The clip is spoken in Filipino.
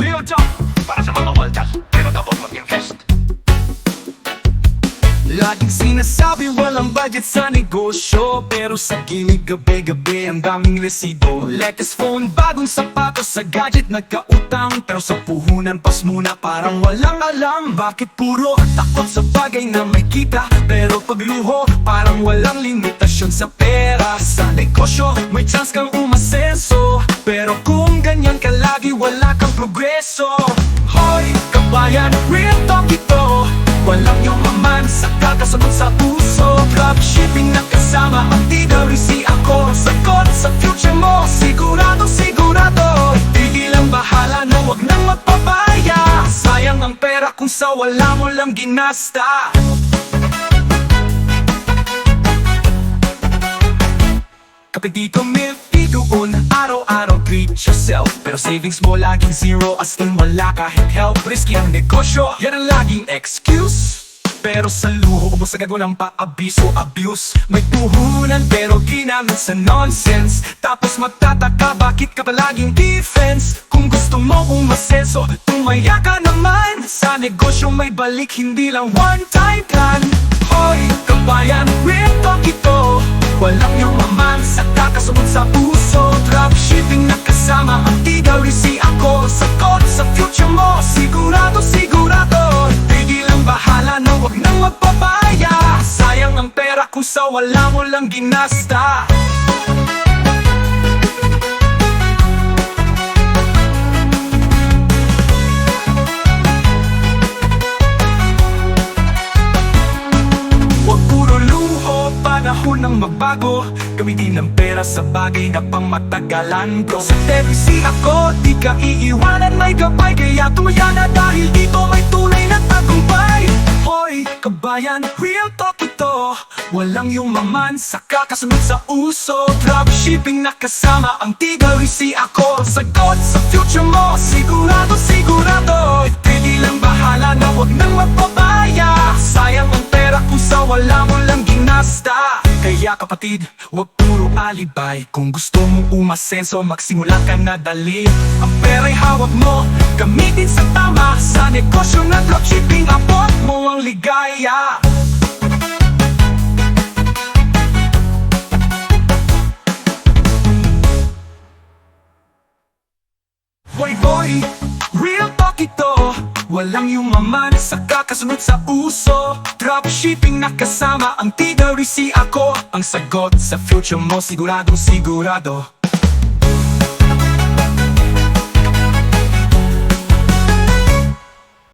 Talk Para sa mga waldas Pero dapat mag-invest Laging sinasabi walang budget sa negosyo Pero sa gimmick gabi-gabi ang daming resibo. Latest phone, bagong sapatos sa gadget nagkautang Pero sa puhunan pas muna parang walang alam. Bakit puro takot sa bagay na may kita Pero pagluho parang walang limitasyon sa pera. Sa negosyo may chance kang umasenso Pero kung wala kang progreso. Hoy, kabayan, real talk ito. Walang yung maman sa kakasagot sa puso. Dropshipping na kasama ang TWC ako. Sagot sa future mo, sigurado, sigurado. Tigil ang bahala na wag nang magpapaya. Sayang ang pera kung sa wala mo lang ginasta. Kapag dito milky Pero savings mo laging zero As in wala. Kahit help Risky ang negosyo. Yan ang laging excuse. Pero sa luho, ubos agad walang pa-abiso, abuse. May puhunan pero ginamit sa nonsense. Tapos magtataka bakit ka palaging defense? Kung gusto mo umasenso, tumaya ka naman. Sa negosyo may balik, hindi lang one-time plan. Hoy, kabayan, real talk ito. Walang yung maman sa kakasunod sa puso. Dropshipping na kasama ang TWC ako. Sagot sa future mo, sigurado, sigurado. Tigil ang bahala na wag nang magpapaya. Sayang ang pera kung sa wala mo lang ginasta magbago. Gamitin ang pera sa bagay na pang matagalan bro Sa TVC ako, di ka iiwanan. May gabay, kaya tumaya na Dahil dito may tunay na tagumpay. Hoy, kabayan, real talk ito. Walang yung maman sa kakasunod sa uso. Dropshipping na kasama ang TWC ako. Sagot sa future mo, sigurado, sigurado. Tigil Kaya kapatid, wag puro alibay. Kung gusto mo umasenso, magsimula ka na dali. Ang pera'y hawak mo, gamitin sa tama. Sa negosyo ng dropshipping, abot mo ang ligaya. Boy boy, Walang yung maman sa kakasunod sa uso Dropshipping na kasama ang TWC ako. Ang sagot sa future mo siguradong sigurado